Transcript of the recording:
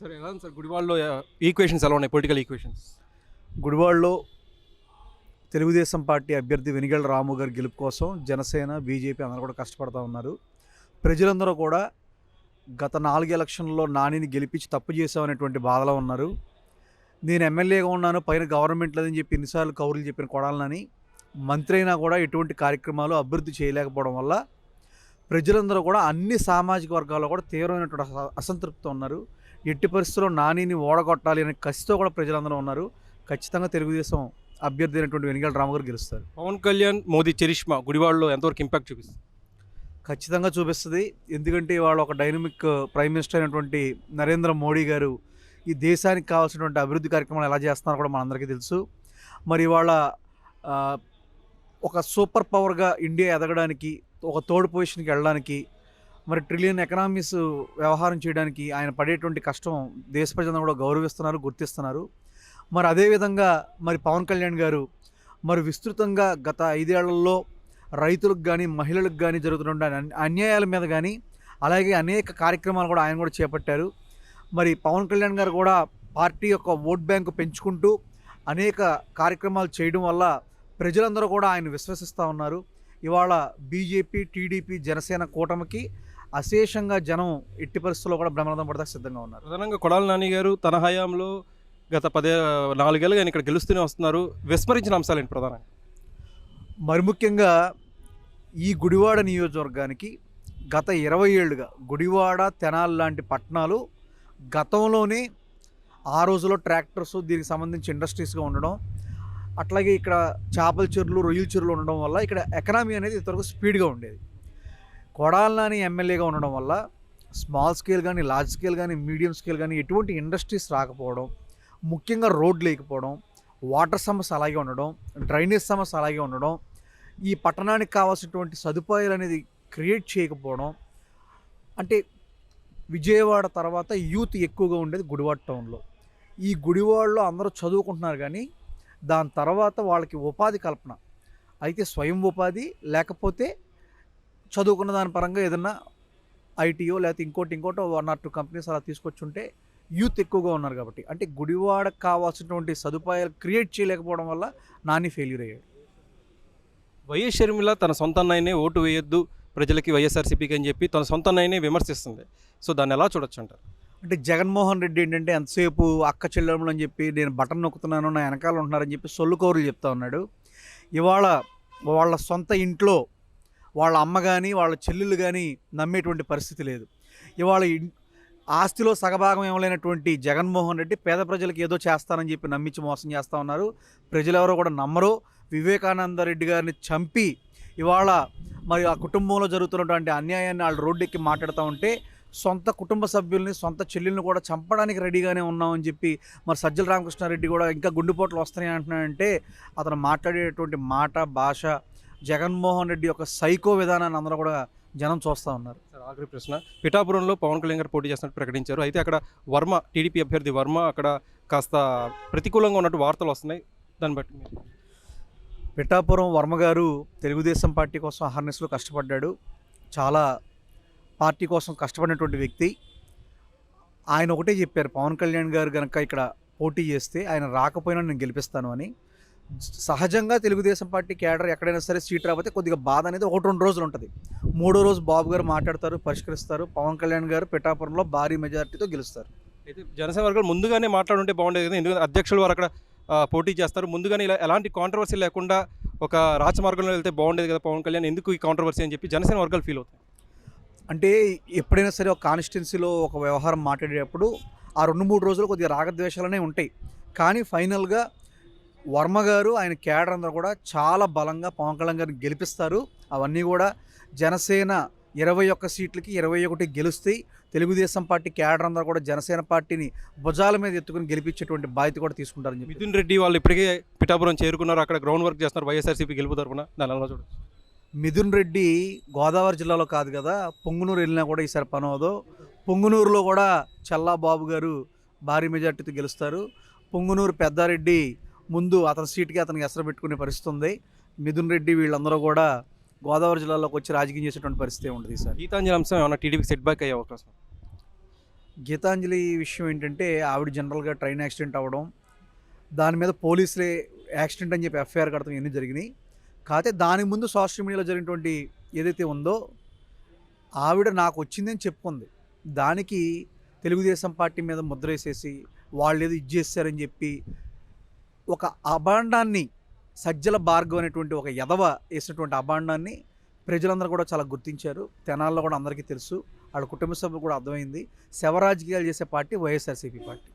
Sir ఎలా ఉంది sir గుడివాడలో uh, ఈక్వేషన్స్ ఎలా ఉన్నాయి? పొలిటికల్ ఈక్వేషన్స్ గుడివాడలో తెలుగుదేశం పార్టీ అభ్యర్థి వెనిగళ్ళ రాము గారి గెలుపు కోసం జనసేన బీజేపీ అందరూ కూడా కష్టపడతా ఉన్నారు. ప్రజలందరూ కూడా గత నాలుగు ఎలక్షన్లో నానిని గెలిపించి తప్పు చేశామనేటువంటి బాధలో ఉన్నారు. నేను ఎమ్మెల్యేగా ఉన్నాను పైన గవర్నమెంట్ లేదని చెప్పి ఎన్నిసార్లు కౌరులు చెప్పిన కొడాలని మంత్రి అయినా కూడా ఎటువంటి కార్యక్రమాలు అభివృద్ధి చేయలేకపోవడం వల్ల ప్రజలందరూ కూడా అన్ని సామాజిక వర్గాల్లో కూడా తీవ్రమైనటువంటి అస- ఉన్నారు. ఎట్టి పరిస్థితుల్లో నానిని ఓడగొట్టాలి అనే కసితో కూడా ప్రజలందరూ ఉన్నారు. ఖచ్చితంగా తెలుగుదేశం అభ్యర్థి అయినటువంటి వెనిగల రాము గారు గెలుస్తారు. పవన్ కళ్యాణ్ మోదీ చరిష్మా గుడివాడలో ఎంతవరకు ఇంపాక్ట్ చూపిస్తుంది? ఖచ్చితంగా చూపిస్తుంది. ఎందుకంటే ఇవాళ ఒక డైనమిక్ ప్రైమ్ మినిస్టర్ అయినటువంటి నరేంద్ర మోడీ గారు ఈ దేశానికి కావాల్సినటువంటి అభివృద్ధి కార్యక్రమాలు ఎలా చేస్తున్నారో కూడా మనందరికీ తెలుసు. మరి ఇవాళ ఆ, ఒక సూపర్ పవర్గా ఇండియా ఎదగడానికి ఒక థర్డ్ పొజిషన్కి వెళ్ళడానికి మరి ట్రిలియన్ ఎకనామీస్ వ్యవహారం చేయడానికి ఆయన పడేటువంటి కష్టం దేశ ప్రజలను కూడా గౌరవిస్తున్నారు గుర్తిస్తున్నారు. మరి అదేవిధంగా మరి పవన్ కళ్యాణ్ గారు మరి విస్తృతంగా గత ఐదేళ్ళలో రైతులకు కానీ మహిళలకు కానీ జరుగుతున్న అన్యాయాల మీద కానీ అలాగే అనేక కార్యక్రమాలు కూడా ఆయన కూడా చేపట్టారు. మరి పవన్ కళ్యాణ్ గారు కూడా పార్టీ యొక్క ఓట్ బ్యాంకు పెంచుకుంటూ అనేక కార్యక్రమాలు చేయడం వల్ల ప్రజలందరూ కూడా ఆయన విశ్వసిస్తూ ఉన్నారు. ఇవాళ బీజేపీ టీడీపీ జనసేన కూటమికి అశేషంగా జనం ఎట్టి పరిస్థితుల్లో కూడా బ్రహ్మరథం పడడానికి సిద్ధంగా ఉన్నారు. ప్రధానంగా కొడాల నాని గారు తన హయాంలో గత పదే నాలుగేళ్ళుగా ఆయన ఇక్కడ గెలుస్తూనే వస్తున్నారు. విస్మరించిన అంశాలు ఏంటి ప్రధానంగా? మరి ముఖ్యంగా ఈ గుడివాడ నియోజకవర్గానికి గత ఇరవై ఏళ్ళుగా గుడివాడ తెనాలి లాంటి పట్టణాలు గతంలోనే ఆ రోజులో ట్రాక్టర్స్ దీనికి సంబంధించి ఇండస్ట్రీస్గా ఉండడం అట్లాగే ఇక్కడ చేపల చెరువులు రొయ్యల చెరువులు ఉండడం వల్ల ఇక్కడ ఎకనామీ అనేది ఇంతవరకు స్పీడ్గా ఉండేది. కొడాలని ఎమ్మెల్యేగా ఉండడం వల్ల స్మాల్ స్కేల్ కానీ లార్జ్ స్కేల్ కానీ మీడియం స్కేల్ కానీ ఎటువంటి ఇండస్ట్రీస్ రాకపోవడం ముఖ్యంగా రోడ్ లేకపోవడం వాటర్ సమస్య అలాగే ఉండడం డ్రైనేజ్ సమస్య అలాగే ఉండడం ఈ పట్టణానికి కావాల్సినటువంటి సదుపాయాలు అనేది క్రియేట్ చేయకపోవడం అంటే విజయవాడ తర్వాత యూత్ ఎక్కువగా ఉండేది గుడివాడ టౌన్లో. ఈ గుడివాడలో అందరూ చదువుకుంటున్నారు కానీ దాని తర్వాత వాళ్ళకి ఉపాధి కల్పన. అయితే స్వయం ఉపాధి లేకపోతే చదువుకున్న దాని పరంగా ఏదన్నా ఐటీఓ లేకపోతే ఇంకోటి ఇంకోటి వన్ ఆర్ టూ కంపెనీస్ అలా తీసుకొచ్చుంటే యూత్ ఎక్కువగా ఉన్నారు కాబట్టి. అంటే గుడివాడకు కావాల్సినటువంటి సదుపాయాలు క్రియేట్ చేయలేకపోవడం వల్ల నాని ఫెయిల్యూర్ అయ్యాడు. వైఎస్ షర్మిల తన సొంత అన్నయ్యనే ఓటు వేయొద్దు ప్రజలకి వైఎస్ఆర్సీపీకి అని చెప్పి తన సొంత అన్నయ్యనే విమర్శిస్తుంది. సో దాన్ని ఎలా చూడొచ్చు అంటారు అంటే జగన్మోహన్ రెడ్డి ఏంటంటే ఎంతసేపు అక్క చెల్లెములు అని చెప్పి నేను బటన్ నొక్కుతున్నాను నా వెనకాల ఉంటున్నారని చెప్పి సొల్లు కౌరులు చెప్తా ఉన్నాడు. ఇవాళ వాళ్ళ సొంత ఇంట్లో వాళ్ళ అమ్మ కానీ వాళ్ళ చెల్లెలు కానీ నమ్మేటువంటి పరిస్థితి లేదు. ఇవాళ ఇన్- ఆస్తిలో సగభాగం ఇవ్వలేనటువంటి జగన్మోహన్ రెడ్డి పేద ప్రజలకు ఏదో చేస్తానని చెప్పి నమ్మించి మోసం చేస్తూ ఉన్నారు. ప్రజలెవరో కూడా నమ్మరు. వివేకానంద రెడ్డి గారిని చంపి ఇవాళ మరి ఆ కుటుంబంలో జరుగుతున్నటువంటి అన్యాయాన్ని వాళ్ళు రోడ్డెక్కి మాట్లాడుతూ ఉంటే సొంత కుటుంబ సభ్యుల్ని సొంత చెల్లెల్ని కూడా చంపడానికి రెడీగానే ఉన్నామని చెప్పి మరి సజ్జల రామకృష్ణారెడ్డి కూడా ఇంకా గుండెపోట్లు వస్తున్నాయి అంటున్నాడంటే అతను మాట్లాడేటువంటి మాట భాష జగన్మోహన్ రెడ్డి యొక్క సైకో విధానాన్ని అందరూ కూడా జనం చూస్తూ ఉన్నారు. సార్ ఆఖరి ప్రశ్న. పిఠాపురంలో పవన్ కళ్యాణ్ గారు పోటీ చేస్తున్నట్టు ప్రకటించారు. అయితే అక్కడ వర్మ టీడీపీ అభ్యర్థి వర్మ అక్కడ కాస్త ప్రతికూలంగా ఉన్నట్టు వార్తలు వస్తున్నాయి. దాన్ని బట్టి మీరు పిఠాపురం వర్మ గారు తెలుగుదేశం పార్టీ కోసం అహర్నిశలు కష్టపడ్డాడు. చాలా పార్టీ కోసం కష్టపడినటువంటి వ్యక్తి. ఆయన ఒకటే చెప్పారు పవన్ కళ్యాణ్ గారు కనుక ఇక్కడ పోటీ చేస్తే ఆయన రాకపోయినా నేను గెలిపిస్తాను అని. సహజంగా తెలుగుదేశం పార్టీ కేడర్ ఎక్కడైనా సరే సీట్ రాకపోతే కొద్దిగా బాధ అనేది ఒకటి రెండు రోజులు ఉంటుంది. మూడో రోజు బాబు గారు మాట్లాడతారు పరిష్కరిస్తారు. పవన్ కళ్యాణ్ గారు పిఠాపురంలో భారీ మెజారిటీతో గెలుస్తారు. అయితే జనసేన వర్గాలు ముందుగానే మాట్లాడుంటే బాగుండేది కదా ఎందుకంటే అధ్యక్షులు వారు అక్కడ పోటీ చేస్తారు. ముందుగానే ఇలా ఎలాంటి కాంట్రవర్సీ లేకుండా ఒక రాజమార్గంలో వెళ్తే బాగుండేది కదా పవన్ కళ్యాణ్ ఎందుకు ఈ కాంట్రవర్సీ అని చెప్పి జనసేన వర్గాలు ఫీల్ అవుతాయి? అంటే ఎప్పుడైనా సరే ఒక కాన్స్టిట్యున్సీలో ఒక వ్యవహారం మాట్లాడేటప్పుడు ఆ రెండు మూడు రోజులు కొద్దిగా రాగద్వేషాలనే ఉంటాయి. కానీ ఫైనల్గా వర్మ గారు ఆయన కేడర్ అందరూ కూడా చాలా బలంగా పవన్ కళ్యాణ్ గారిని గెలిపిస్తారు. అవన్నీ కూడా జనసేన ఇరవై ఒక్క సీట్లకి ఇరవై ఒకటి గెలుస్తాయి. తెలుగుదేశం పార్టీ కేడర్ అందరూ కూడా జనసేన పార్టీని భుజాల మీద ఎత్తుకుని గెలిపించేటువంటి బాధ్యత కూడా తీసుకుంటారని చెప్పి. మిథున్ రెడ్డి వాళ్ళు ఇప్పటికే పిఠాపురం చేరుకున్నారు. అక్కడ గ్రౌండ్ వర్క్ చేస్తున్నారు వైఎస్ఆర్సీపీ గెలుపు తరపున. దాని చూడొచ్చు మిథున్ రెడ్డి గోదావరి జిల్లాలో కాదు కదా పొంగునూరు వెళ్ళినా కూడా ఈసారి పని అవదు పొంగునూరులో కూడా చల్లా బాబు గారు భారీ మెజార్టీతో గెలుస్తారు. పొంగునూరు పెద్దారెడ్డి ముందు అతని సీట్కి అతనికి ఎసరు పెట్టుకునే పరిస్థితి ఉంది. మిథున్ రెడ్డి వీళ్ళందరూ కూడా గోదావరి జిల్లాలోకి వచ్చి రాజకీయం చేసేటువంటి పరిస్థితి ఉంటుంది ఈసారి. గీతాంజలి అంశం ఏమైనా టీడీపీకి సెట్ బ్యాక్ అయ్యే అవకాశం? గీతాంజలి విషయం ఏంటంటే ఆవిడ జనరల్గా ట్రైన్ యాక్సిడెంట్ అవ్వడం దాని మీద పోలీసులే యాక్సిడెంట్ అని చెప్పి ఎఫ్ఐఆర్ కడతాం ఇవన్నీ జరిగినాయి. కాకపోతే దానికి ముందు సోషల్ మీడియాలో జరిగినటువంటి ఏదైతే ఉందో ఆవిడ నాకు వచ్చిందని చెప్పుకుంది. దానికి తెలుగుదేశం పార్టీ మీద ముద్ర వేసేసి వాళ్ళు ఏదో ఇది చేశారని చెప్పి ఒక అభాండాన్ని సజ్జల భార్గవ్ అనేటువంటి ఒక ఎదవ వేసినటువంటి అభాండాన్ని ప్రజలందరూ కూడా చాలా గుర్తించారు. తెనాల్లో కూడా అందరికీ తెలుసు. వాళ్ళ కుటుంబ సభ్యులు కూడా అర్థమైంది. శవరాజకీయాలు చేసే పార్టీ వైఎస్ఆర్సీపీ పార్టీ.